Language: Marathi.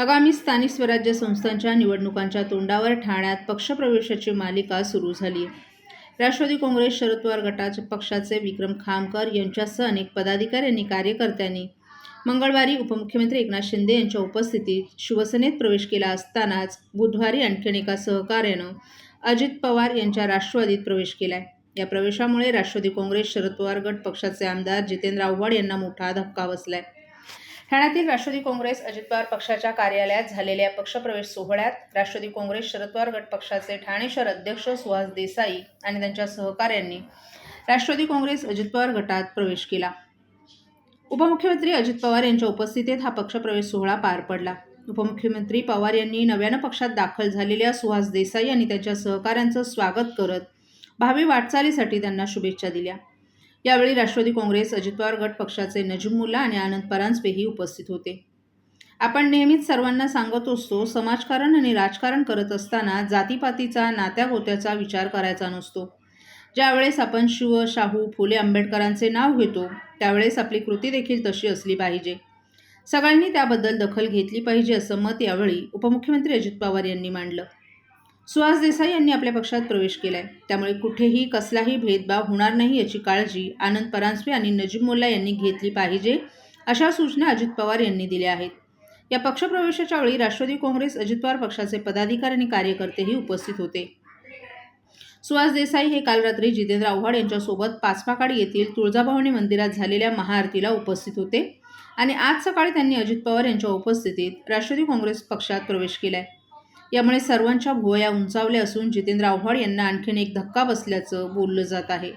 आगामी स्थानिक स्वराज्य संस्थांच्या निवडणुकांच्या तोंडावर ठाण्यात पक्षप्रवेशाची मालिका सुरू झाली. राष्ट्रवादी काँग्रेस शरद पवार गटाचे पक्षाचे विक्रम खामकर यांच्यासह अनेक पदाधिकाऱ्यांनी कार्यकर्त्यांनी मंगळवारी उपमुख्यमंत्री एकनाथ शिंदे यांच्या उपस्थितीत शिवसेनेत प्रवेश केला असतानाच बुधवारी आणखीन एका सहकार्यानं अजित पवार यांच्या राष्ट्रवादीत प्रवेश केलाय. या प्रवेशामुळे राष्ट्रवादी काँग्रेस शरद पवार गट पक्षाचे आमदार जितेंद्र आव्हाड यांना मोठा धक्का बसलाय. ठाण्यातील राष्ट्रवादी काँग्रेस अजित पवार पक्षाच्या कार्यालयात झालेल्या पक्षप्रवेश सोहळ्यात राष्ट्रवादी काँग्रेस शरद पवार गट पक्षाचे ठाणे शहर अध्यक्ष सुहास देसाई आणि त्यांच्या सहकाऱ्यांनी राष्ट्रवादी काँग्रेस अजित पवार गटात प्रवेश केला. उपमुख्यमंत्री अजित पवार यांच्या उपस्थितीत हा पक्षप्रवेश सोहळा पार पडला. उपमुख्यमंत्री पवार यांनी नव्यानं पक्षात दाखल झालेल्या सुहास देसाई आणि त्यांच्या सहकाऱ्यांचं स्वागत करत भावी वाटचालीसाठी त्यांना शुभेच्छा दिल्या. यावेळी राष्ट्रवादी काँग्रेस अजित पवार गट पक्षाचे नजीम मुल्ला आणि आनंद परांजपेही उपस्थित होते. आपण नेहमीच सर्वांना सांगत असतो समाजकारण आणि राजकारण करत असताना जातीपातीचा नात्या गोत्याचा विचार करायचा नसतो. ज्यावेळेस आपण शिव शाहू फुले आंबेडकरांचे नाव घेतो त्यावेळेस आपली कृती देखील तशी असली पाहिजे. सगळ्यांनी त्याबद्दल दखल घेतली पाहिजे असं मत यावेळी उपमुख्यमंत्री अजित पवार यांनी मांडलं. सुहास देसाई यांनी आपल्या पक्षात प्रवेश केलाय. त्यामुळे कुठेही कसलाही भेदभाव होणार नाही याची काळजी आनंद परांजपे आणि नजीब मोल्ला यांनी घेतली पाहिजे अशा सूचना अजित पवार यांनी दिल्या आहेत. या पक्षप्रवेशाच्या वेळी राष्ट्रवादी काँग्रेस अजित पवार पक्षाचे पदाधिकारी आणि कार्यकर्तेही उपस्थित होते. सुहास देसाई हे काल रात्री जितेंद्र आव्हाड यांच्यासोबत पाचपाकाडी येथील तुळजाभवानी मंदिरात झालेल्या महाआरतीला उपस्थित होते आणि आज सकाळी त्यांनी अजित पवार यांच्या उपस्थितीत राष्ट्रवादी काँग्रेस पक्षात प्रवेश केलाय. यामुळे सर्वांच्या भुवया उंचावल्या असून जितेंद्र आव्हाड यांना आणखीन एक धक्का बसल्याचं बोललं जात आहे.